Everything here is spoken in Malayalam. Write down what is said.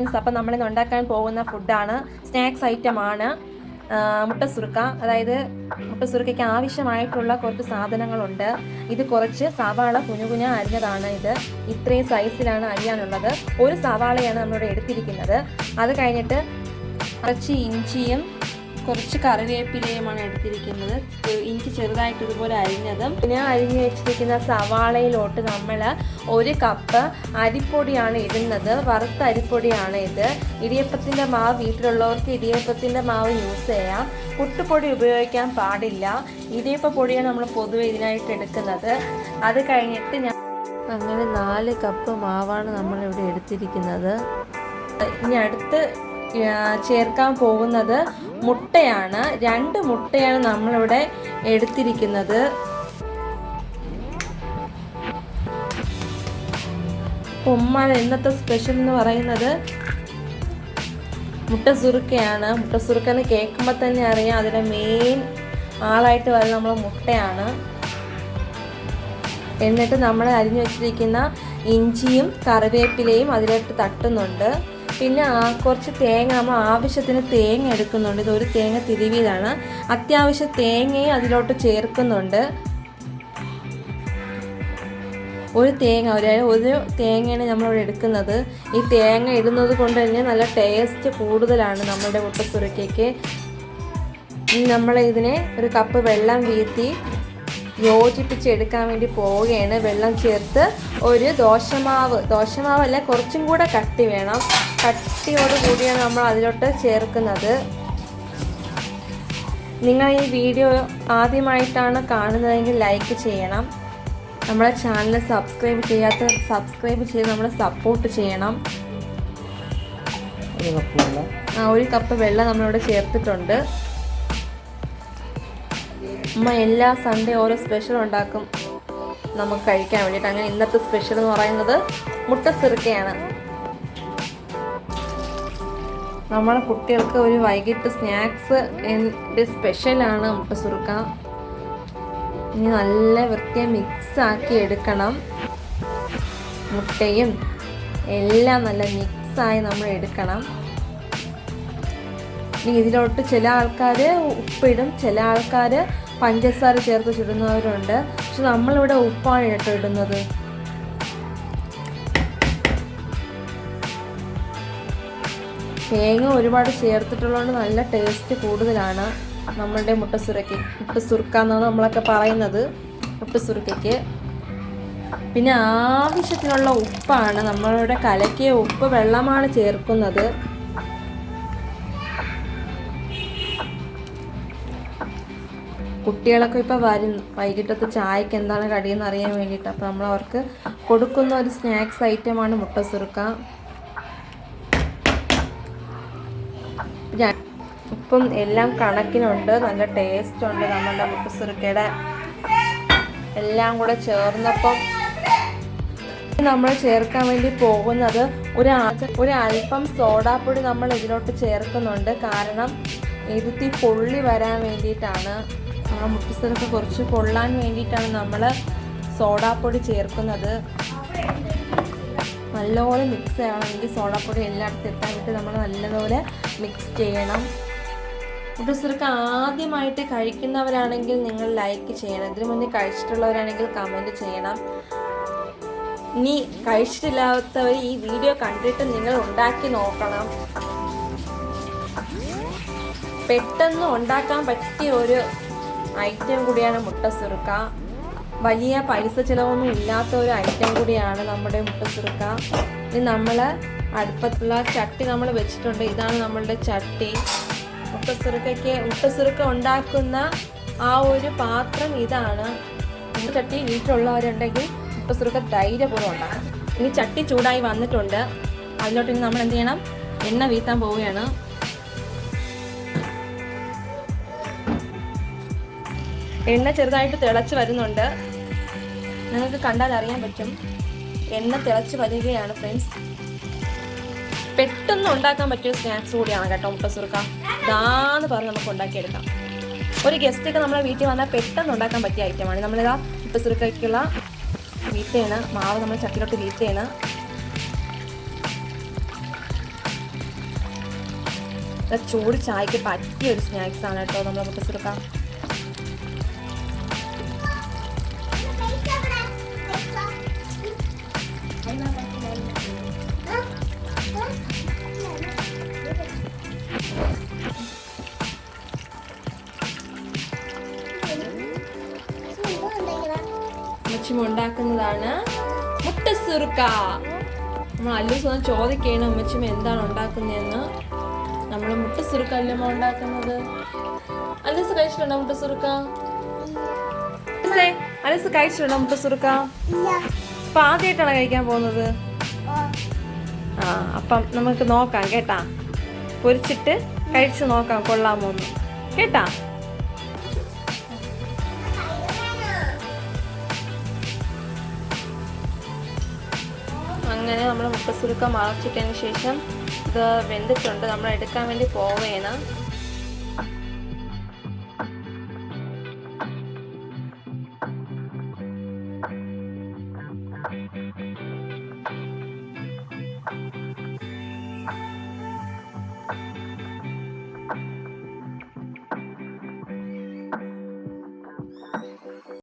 അപ്പം നമ്മളിന്ന് ഉണ്ടാക്കാൻ പോകുന്ന ഫുഡാണ് സ്നാക്സ് ഐറ്റമാണ് മുട്ട സുറുക്ക. അതായത് മുട്ട സുറുക്കയ്ക്ക് ആവശ്യമായിട്ടുള്ള കുറച്ച് സാധനങ്ങളുണ്ട്. ഇത് കുറച്ച് സവാള കുഞ്ഞുകുഞ്ഞ അരിഞ്ഞതാണ് ഇത്. ഇത്രയും സൈസിലാണ് അരിയാനുള്ളത്. ഒരു സവാളയാണ് നമ്മളിവിടെ എടുത്തിരിക്കുന്നത്. അത് കഴിഞ്ഞിട്ട് കുറച്ച് ഇഞ്ചിയും കുറച്ച് കറിവേപ്പിലയുമാണ് എടുത്തിരിക്കുന്നത്. എനിക്ക് ചെറുതായിട്ട് ഇതുപോലെ അരിഞ്ഞതും. പിന്നെ അരിഞ്ഞു വെച്ചിരിക്കുന്ന സവാളയിലോട്ട് നമ്മൾ ഒരു കപ്പ് അരിപ്പൊടിയാണ് ഇടുന്നത്. വറുത്ത അരിപ്പൊടിയാണ് ഇത്. ഇടിയപ്പത്തിന്റെ മാവ് വീട്ടിലുള്ളവർക്ക് ഇടിയപ്പത്തിന്റെ മാവ് യൂസ് ചെയ്യാം. പുട്ടുപൊടി ഉപയോഗിക്കാൻ പാടില്ല. ഇടിയപ്പ പൊടിയാണ് നമ്മൾ പൊതുവെ ഇതിനായിട്ട് എടുക്കുന്നത്. അത് കഴിഞ്ഞിട്ട് ഞാൻ അങ്ങനെ നാല് കപ്പ് മാവാണ് നമ്മളിവിടെ എടുത്തിരിക്കുന്നത്. ഇനി അടുത്ത് ചേർക്കാൻ പോകുന്നത് മുട്ടയാണ്. രണ്ട് മുട്ടയാണ് നമ്മളിവിടെ എടുത്തിരിക്കുന്നത്. ഉമ്മാൻ ഇന്നത്തെ സ്പെഷ്യൽ എന്ന് പറയുന്നത് മുട്ട സുറുക്കയാണ്. മുട്ട സുറുക്ക എന്ന് കേൾക്കുമ്പോൾ തന്നെ അറിയാം അതിന്റെ മെയിൻ ആളായിട്ട് വരുന്ന നമ്മൾ മുട്ടയാണ്. എന്നിട്ട് നമ്മൾ അരിഞ്ഞു വെച്ചിരിക്കുന്ന ഇഞ്ചിയും കറിവേപ്പിലയും അതിലോട്ട് തട്ടുന്നുണ്ട്. പിന്നെ കുറച്ച് തേങ്ങ നമ്മൾ ആവശ്യത്തിന് തേങ്ങ എടുക്കുന്നുണ്ട്. ഇത് ഒരു തേങ്ങ തിരുവിയതാണ് അത്യാവശ്യം തേങ്ങയും അതിലോട്ട് ചേർക്കുന്നുണ്ട്. ഒരു തേങ്ങ ഒരു ഒരു തേങ്ങയാണ് നമ്മളിവിടെ എടുക്കുന്നത്. ഈ തേങ്ങ ഇടുന്നത് കൊണ്ട് തന്നെ നല്ല ടേസ്റ്റ് കൂടുതലാണ് നമ്മുടെ മുട്ടസുരക്കയ്ക്ക് നമ്മൾ ഇതിനെ ഒരു കപ്പ് വെള്ളം വീഴ്ത്തി യോജിപ്പിച്ചെടുക്കാൻ വേണ്ടി പോവുകയാണ്. വെള്ളം ചേർത്ത് ഒരു ദോശമാവ്. ദോശമാവല്ല കുറച്ചും കൂടെ കട്ടി വേണം. കട്ടിയോട് കൂടിയാണ് നമ്മൾ അതിലോട്ട് ചേർക്കുന്നത്. നിങ്ങൾ ഈ വീഡിയോ ആദ്യമായിട്ടാണ് കാണുന്നതെങ്കിൽ ലൈക്ക് ചെയ്യണം. നമ്മുടെ ചാനൽ സബ്സ്ക്രൈബ് ചെയ്യാത്ത സബ്സ്ക്രൈബ് ചെയ്ത് നമ്മളെ സപ്പോർട്ട് ചെയ്യണം. ആ ഒരു കപ്പ് വെള്ളം നമ്മളിവിടെ ചേർത്തിട്ടുണ്ട്. അമ്മ എല്ലാ സൺഡേ ഓരോ സ്പെഷ്യൽ ഉണ്ടാക്കും. നമുക്ക് കഴിക്കാൻ വേണ്ടിയിട്ട്. അങ്ങനെ ഇന്നത്തെ സ്പെഷ്യൽ എന്ന് പറയുന്നത് മുട്ട സിറുക്കയാണ്. നമ്മളെ കുട്ടികൾക്ക് ഒരു വൈകിട്ട് സ്നാക്സ് എന്റെ സ്പെഷ്യലാണ് മുട്ട സുറുക്ക. ഇനി നല്ല വൃത്തിയായി മിക്സ് ആക്കി എടുക്കണം. മുട്ടയും എല്ലാം നല്ല മിക്സായി നമ്മൾ എടുക്കണം. ഇനി ഇതിലോട്ട് ചില ആൾക്കാർ ഉപ്പിടും ചില ആൾക്കാർ പഞ്ചസാര ചേർത്ത് ചുടുന്നവരുണ്ട്. പക്ഷെ നമ്മളിവിടെ ഉപ്പാണ് കേട്ടോ ഇടുന്നത്. തേങ്ങ ഒരുപാട് ചേർത്തിട്ടുള്ളതുകൊണ്ട് നല്ല ടേസ്റ്റ് കൂടുതലാണ് നമ്മളുടെ മുട്ടസുരയ്ക്ക് മുട്ടസുറുക്ക എന്നാണ് നമ്മളൊക്കെ പറയുന്നത്. മുട്ടസുറുക്കയ്ക്ക്. പിന്നെ ആവശ്യത്തിനുള്ള ഉപ്പാണ് നമ്മളുടെ കലക്കിയ ഉപ്പ് വെള്ളമാണ് ചേർക്കുന്നത്. കുട്ടികളൊക്കെ ഇപ്പോൾ വരും. വൈകിട്ടത്തെ ചായക്ക് എന്താണ് കടിയെന്ന് അറിയാൻ വേണ്ടിയിട്ട്. അപ്പോൾ നമ്മൾ അവർക്ക് കൊടുക്കുന്ന ഒരു സ്നാക്സ് ഐറ്റമാണ് മുട്ട സുറുക്ക ഞാൻ ഇപ്പം എല്ലാം കണക്കിനുണ്ട് നല്ല ടേസ്റ്റ് ഉണ്ട് നമ്മളുടെ ഉപ്പ് സുരുക്കയുടെ എല്ലാം കൂടെ ചേർന്നപ്പം നമ്മൾ ചേർക്കാൻ വേണ്ടി പോകുന്നത് ഒരു ഒരു അല്പം സോഡാപ്പൊടി നമ്മൾ ഇതിലോട്ട് ചേർക്കുന്നുണ്ട്. കാരണം ഇരുത്തി പൊള്ളി വരാൻ വേണ്ടിയിട്ടാണ്. ആ മുട്ടിസ്ഥലത്ത് കുറച്ച് പൊള്ളാൻ വേണ്ടിയിട്ടാണ് നമ്മൾ സോഡാപ്പൊടി ചേർക്കുന്നത്. നല്ലപോലെ മിക്സ് ചെയ്യണമെങ്കിൽ സോഡാപ്പൊടി എല്ലായിടത്തും എത്താൻ വേണ്ടി നമ്മൾ നല്ലപോലെ മിക്സ് ചെയ്യണം. മുട്ടസുറുക്ക ആദ്യമായിട്ട് കഴിക്കുന്നവരാണെങ്കിൽ നിങ്ങൾ ലൈക്ക് ചെയ്യണം. ഇതിനു മുന്നേ കഴിച്ചിട്ടുള്ളവരാണെങ്കിൽ കമന്റ് ചെയ്യണം. ഇനി കഴിച്ചിട്ടില്ലാത്തവർ ഈ വീഡിയോ കണ്ടിട്ട് നിങ്ങൾ ഉണ്ടാക്കി നോക്കണം. പെട്ടെന്ന് ഉണ്ടാക്കാൻ പറ്റിയ ഒരു ഐറ്റം കൂടിയാണ് മുട്ട സുറുക്ക. വലിയ പൈസ ചിലവൊന്നും ഇല്ലാത്ത ഒരു ഐറ്റം കൂടിയാണ് നമ്മുടെ മുട്ട സുറുക്ക ഇനി നമ്മൾ അടുപ്പത്തുള്ള ചട്ടി നമ്മൾ വെച്ചിട്ടുണ്ട്. ഇതാണ് നമ്മളുടെ ചട്ടി. മുട്ടച്ചുറുക്കയ്ക്ക് മുട്ടച്ചുറുക്ക ഉണ്ടാക്കുന്ന ആ ഒരു പാത്രം ഇതാണ്. ഈ ചട്ടി വീട്ടിലുള്ളവരുണ്ടെങ്കിൽ മുട്ടച്ചുറുക്ക ധൈര്യപൂർവം ഉണ്ടാക്കാം ഇനി ചട്ടി ചൂടായി വന്നിട്ടുണ്ട്. അതിലോട്ട് ഇനി നമ്മൾ എന്ത് ചെയ്യണം? എണ്ണ വീത്താൻ പോവുകയാണ്. എണ്ണ ചെറുതായിട്ട് തിളച്ച് വരുന്നുണ്ട്. നിങ്ങൾക്ക് കണ്ടാൽ അറിയാൻ പറ്റും. എണ്ണ തിളച്ച് വരികയാണ് ഫ്രണ്ട്സ് പെട്ടെന്ന് ഉണ്ടാക്കാൻ പറ്റിയ സ്നാക്സ് കൂടിയാണ് കേട്ടോ മുട്ട സുറുക്ക ഇതാന്ന് പറഞ്ഞ് നമുക്ക് ഉണ്ടാക്കിയെടുക്കാം. ഒരു ഗസ്റ്റ് ഒക്കെ നമ്മളെ വീട്ടിൽ വന്നാൽ പെട്ടെന്ന് ഉണ്ടാക്കാൻ പറ്റിയ ഐറ്റമാണ് നമ്മളിതാ മുട്ട സുറുക്കയ്ക്കുള്ള വീറ്റയാണ് മാവ് നമ്മൾ ചട്ടിലോട്ട് വീറ്റയാണ് ചൂട് ചായക്ക് പറ്റിയ ഒരു സ്നാക്സ് ആണ് കേട്ടോ നമ്മുടെ മുട്ട ഉണ്ടാക്കുന്നതാണ് മുട്ട സുറുക്ക നമ്മൾ അല്ലൂസ് ഒന്ന് ചോദിക്കുകയാണ് അമ്മച്ചിമ്മ എന്താണ് ഉണ്ടാക്കുന്നതെന്ന്. നമ്മൾ മുട്ട സുറുക്ക അല്ലമ്മ ഉണ്ടാക്കുന്നത്? അലീസ് കഴിച്ചിട്ടുണ്ടോ മുട്ട സുറുക്ക അലീസ് കഴിച്ചിട്ടുണ്ടോ മുട്ട സുറുക്ക അപ്പൊ ആദ്യമായിട്ടാണ് കഴിക്കാൻ പോകുന്നത്? ആ. അപ്പം നമുക്ക് നോക്കാം കേട്ടാ? പൊരിച്ചിട്ട് കഴിച്ച് നോക്കാം കൊള്ളാമോന്ന് കേട്ടാ? അങ്ങനെ നമ്മൾ മുട്ടസുരുക്ക മറച്ചിട്ടതിന് ശേഷം ഇത് വെന്തിട്ടുണ്ട്. നമ്മൾ എടുക്കാൻ വേണ്ടി പോവേണ്.